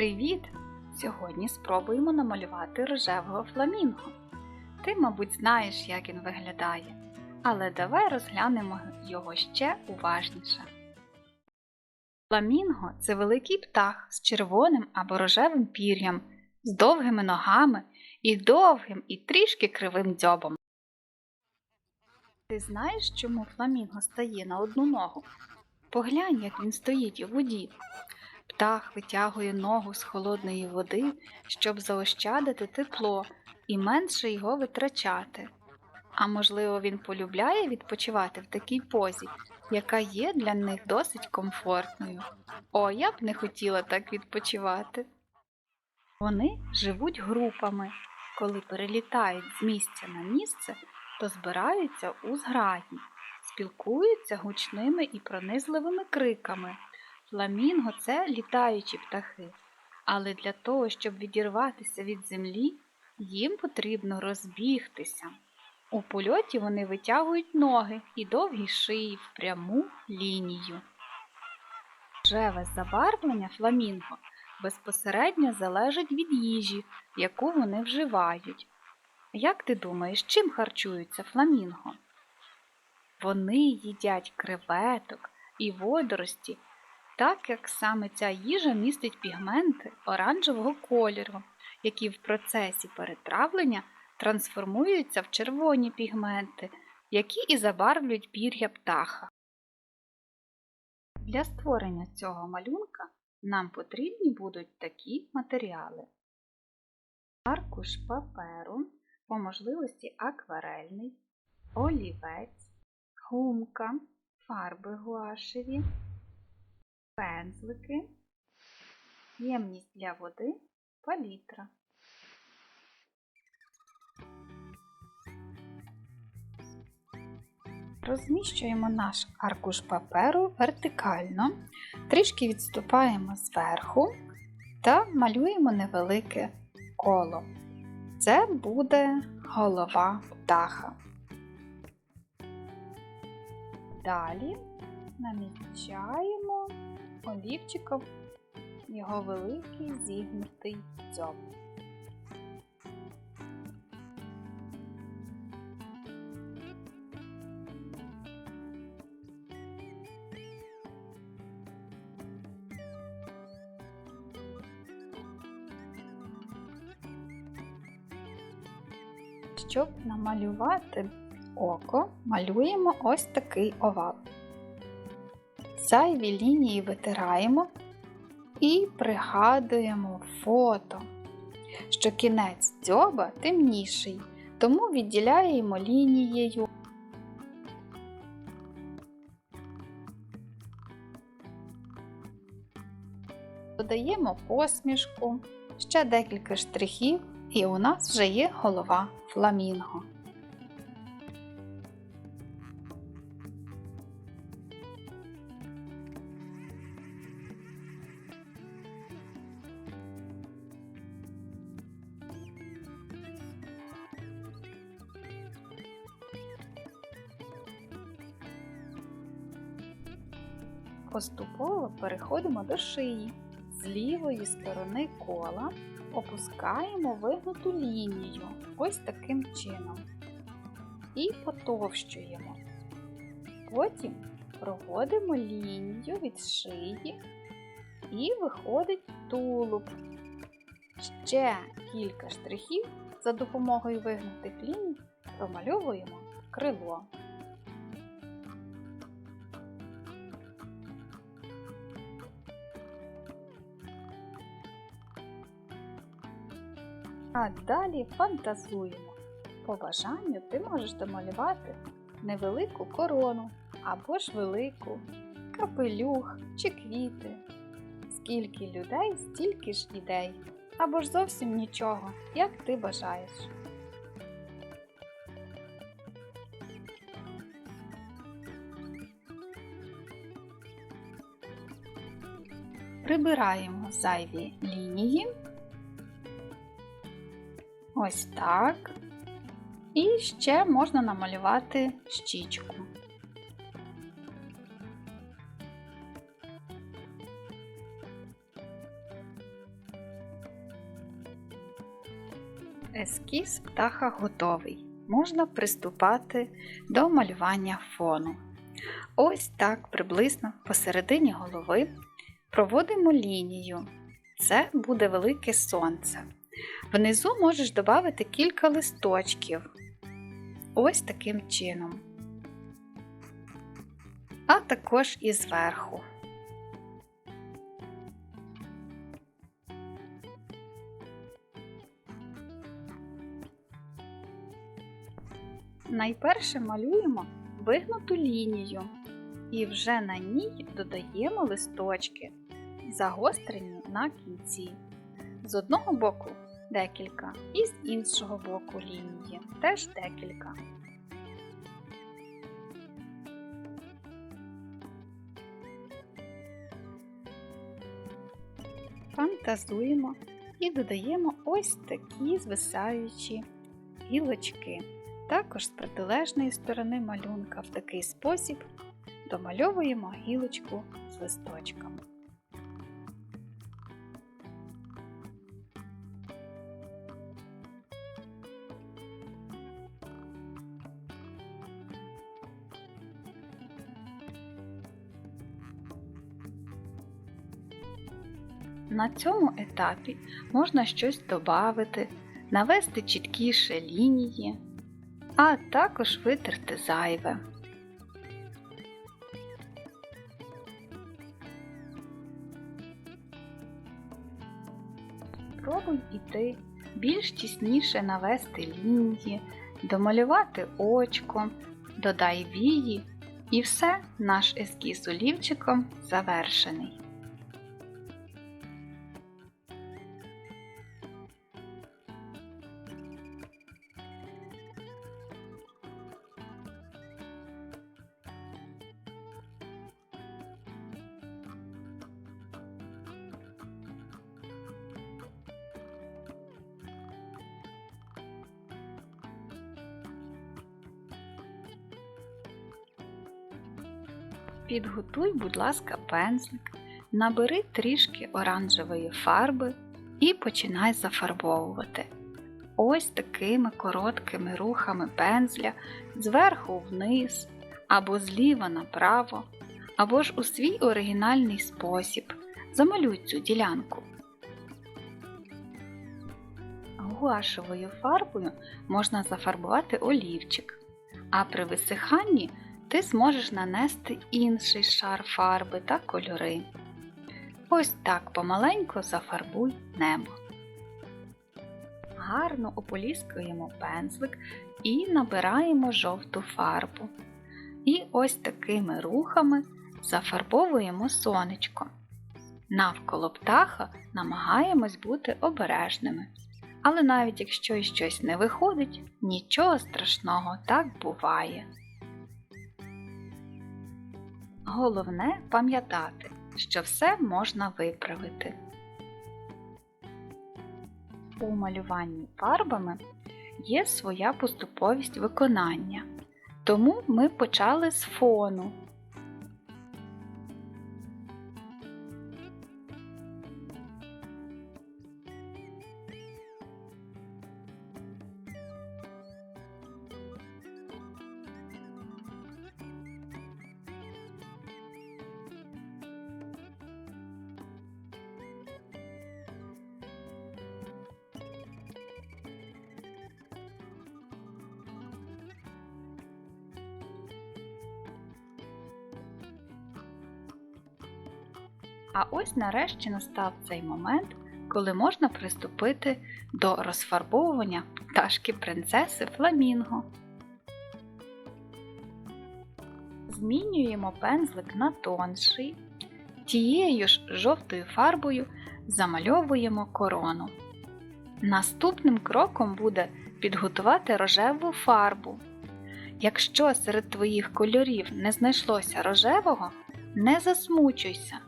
Привіт! Сьогодні спробуємо намалювати рожевого фламінго. Ти, мабуть, знаєш, як він виглядає, але давай розглянемо його ще уважніше. Фламінго це великий птах з червоним або рожевим пір'ям, з довгими ногами і довгим і трішки кривим дзьобом. Ти знаєш, чому фламінго стає на одну ногу? Поглянь, як він стоїть у воді. Птах витягує ногу з холодної води, щоб заощадити тепло і менше його витрачати. А можливо, він полюбляє відпочивати в такій позі, яка є для них досить комфортною. О, я б не хотіла так відпочивати. Вони живуть групами. Коли перелітають з місця на місце, то збираються у зграї, спілкуються гучними і пронизливими криками. Фламінго це літаючі птахи, але для того, щоб відірватися від землі, їм потрібно розбігтися. У польоті вони витягують ноги і довгі шиї в пряму лінію. Рожеве забарвлення фламінго безпосередньо залежить від їжі, яку вони вживають. Як ти думаєш, чим харчуються фламінго? Вони їдять креветок і водорості, так як саме ця їжа містить пігменти оранжевого кольору, які в процесі перетравлення трансформуються в червоні пігменти, які і забарвлюють пір'я птаха. Для створення цього малюнка нам потрібні будуть такі матеріали. Аркуш паперу, по можливості акварельний, олівець, гумка, фарби гуашеві, пензлики, ємність для води, палітра. Розміщуємо наш аркуш паперу вертикально, трішки відступаємо зверху та малюємо невелике коло. Це буде голова птаха. Далі намічаємо олівчиком його великий зігнутий дзьоб. Щоб намалювати око, малюємо ось такий овал. Зайві лінії витираємо і пригадуємо фото, що кінець дзьоба темніший, тому відділяємо лінією. Додаємо посмішку, ще декілька штрихів, і у нас вже є голова фламінго. Поступово переходимо до шиї. З лівої сторони кола опускаємо вигнуту лінію ось таким чином і потовщуємо. Потім проводимо лінію від шиї і виходить тулуб. Ще кілька штрихів за допомогою вигнутих ліній промальовуємо крило. А далі фантазуємо. По бажанню ти можеш домалювати невелику корону або ж велику, капелюх чи квіти. Скільки людей, стільки ж ідей, або ж зовсім нічого, як ти бажаєш. Прибираємо зайві лінії. Ось так. І ще можна намалювати щічку. Ескіз птаха готовий. Можна приступати до малювання фону. Ось так приблизно посередині голови проводимо лінію. Це буде велике сонце. Внизу можеш додати кілька листочків. Ось таким чином. А також і зверху. Найперше малюємо вигнуту лінію і вже на ній додаємо листочки, загострені на кінці. З одного боку декілька, і з іншого боку лінії теж декілька. Фантазуємо і додаємо ось такі звисаючі гілочки. Також з протилежної сторони малюнка в такий спосіб домальовуємо гілочку з листочком. На цьому етапі можна щось додати, навести чіткіше лінії, а також витерти зайве. Пробуй іти більш тісніше навести лінії, домалювати очко, додай вії, і все, наш ескіз олівчиком завершений. Підготуй, будь ласка, пензлик, набери трішки оранжевої фарби і починай зафарбовувати. Ось такими короткими рухами пензля зверху вниз, або зліва направо, або ж у свій оригінальний спосіб. Замалюй цю ділянку. Гуашевою фарбою можна зафарбувати олівчик, а при висиханні ти зможеш нанести інший шар фарби та кольори. Ось так помаленьку зафарбуй небо. Гарно ополіскуємо пензлик і набираємо жовту фарбу. І ось такими рухами зафарбовуємо сонечко. Навколо птаха намагаємось бути обережними. Але навіть якщо щось не виходить, нічого страшного так буває. Головне пам'ятати, що все можна виправити. У малюванні фарбами є своя поступовість виконання, тому ми почали з фону. А ось нарешті настав цей момент, коли можна приступити до розфарбовування пташки принцеси Фламінго. Змінюємо пензлик на тонший, тією ж жовтою фарбою замальовуємо корону. Наступним кроком буде підготувати рожеву фарбу. Якщо серед твоїх кольорів не знайшлося рожевого, не засмучуйся.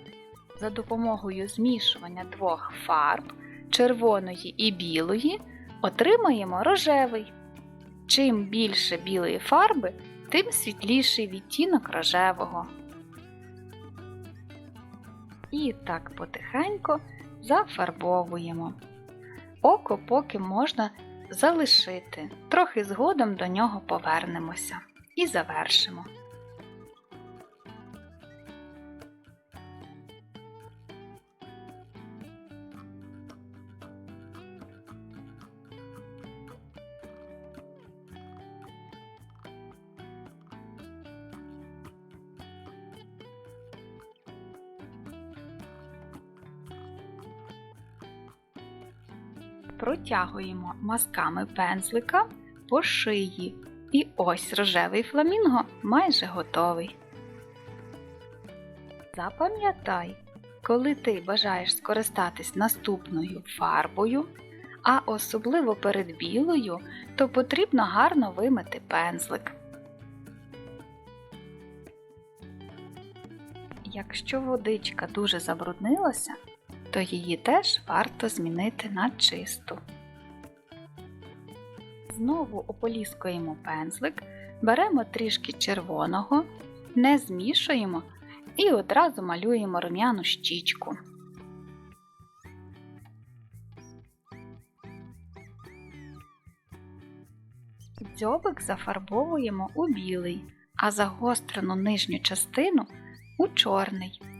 За допомогою змішування двох фарб червоної і білої отримаємо рожевий. Чим більше білої фарби, тим світліший відтінок рожевого. І так потихеньку зафарбовуємо. Око поки можна залишити. Трохи згодом до нього повернемося і завершимо. Протягуємо мазками пензлика по шиї. І ось рожевий фламінго майже готовий. Запам'ятай, коли ти бажаєш скористатись наступною фарбою, а особливо перед білою, то потрібно гарно вимити пензлик. Якщо водичка дуже забруднилася, то її теж варто змінити на чисту. Знову ополіскуємо пензлик, беремо трішки червоного, не змішуємо і одразу малюємо рум'яну щічку. Дзьобик зафарбовуємо у білий, а загострену нижню частину у чорний.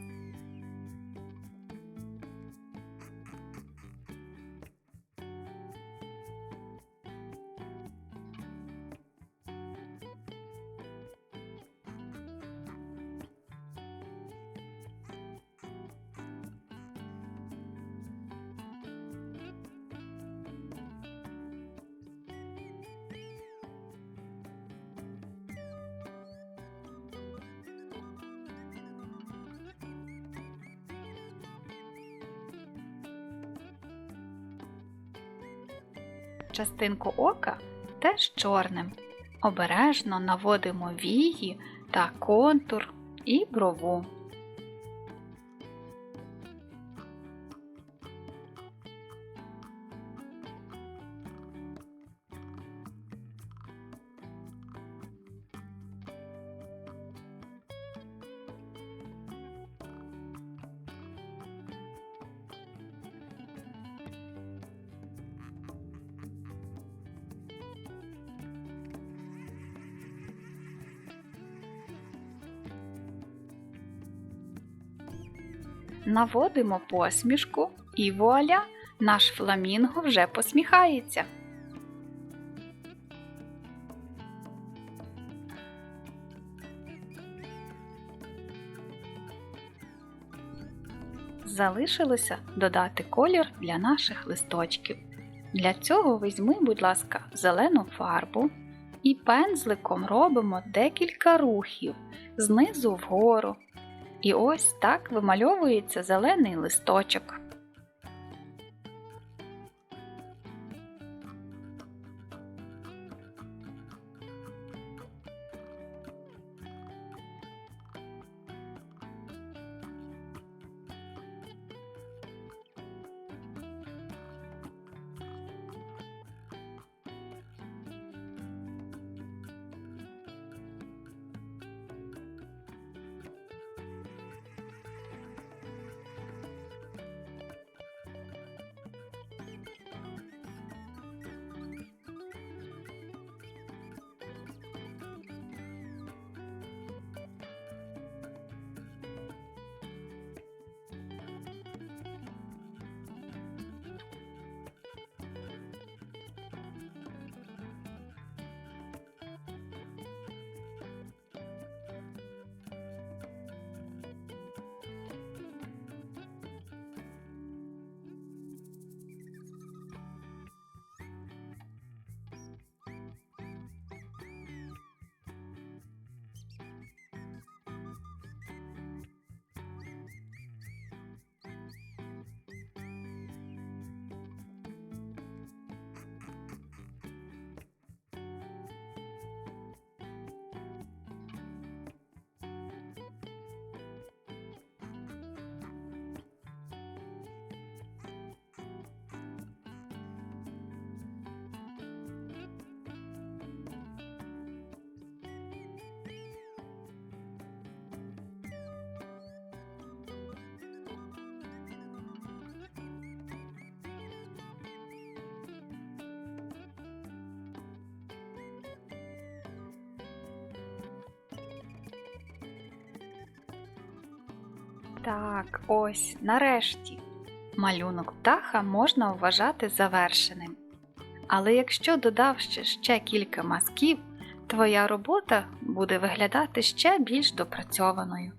Частинку ока теж чорним. Обережно наводимо вії та контур і брову. Наводимо посмішку і вуаля, наш фламінго вже посміхається. Залишилося додати колір для наших листочків. Для цього візьми, будь ласка, зелену фарбу і пензликом робимо декілька рухів знизу вгору. І ось так вимальовується зелений листочок. Так, ось, нарешті. Малюнок птаха можна вважати завершеним. Але якщо додавши ще кілька мазків, твоя робота буде виглядати ще більш допрацьованою.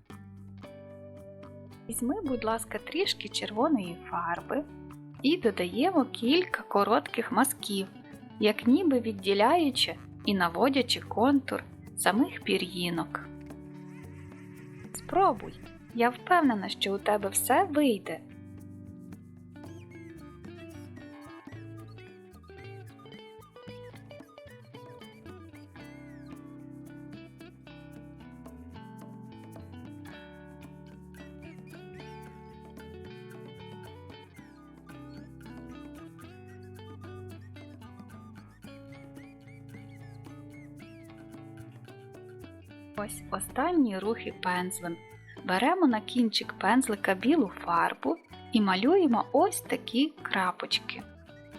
Візьми, будь ласка, трішки червоної фарби і додаємо кілька коротких мазків, як ніби відділяючи і наводячи контур самих пір'їнок. Спробуй, я впевнена, що у тебе все вийде. Ось останні рухи пензлем. Беремо на кінчик пензлика білу фарбу і малюємо ось такі крапочки.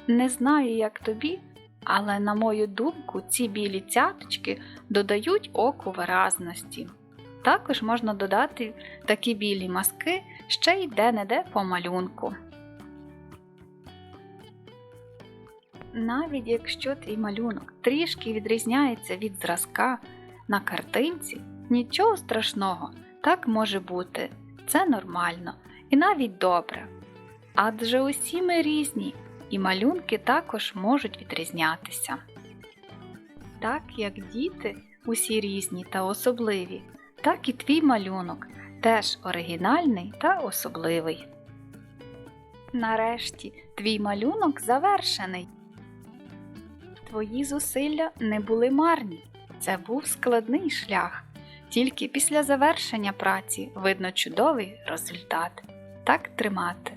Не знаю, як тобі, але, на мою думку, ці білі цяточки додають оку виразності. Також можна додати такі білі маски ще й де-не-де по малюнку. Навіть якщо твій малюнок трішки відрізняється від зразка на картинці, нічого страшного, так може бути, це нормально і навіть добре. Адже усі ми різні, і малюнки також можуть відрізнятися. Так як діти усі різні та особливі, так і твій малюнок теж оригінальний та особливий. Нарешті твій малюнок завершений. Твої зусилля не були марні. Це був складний шлях. Тільки після завершення праці видно чудовий результат. Так тримати.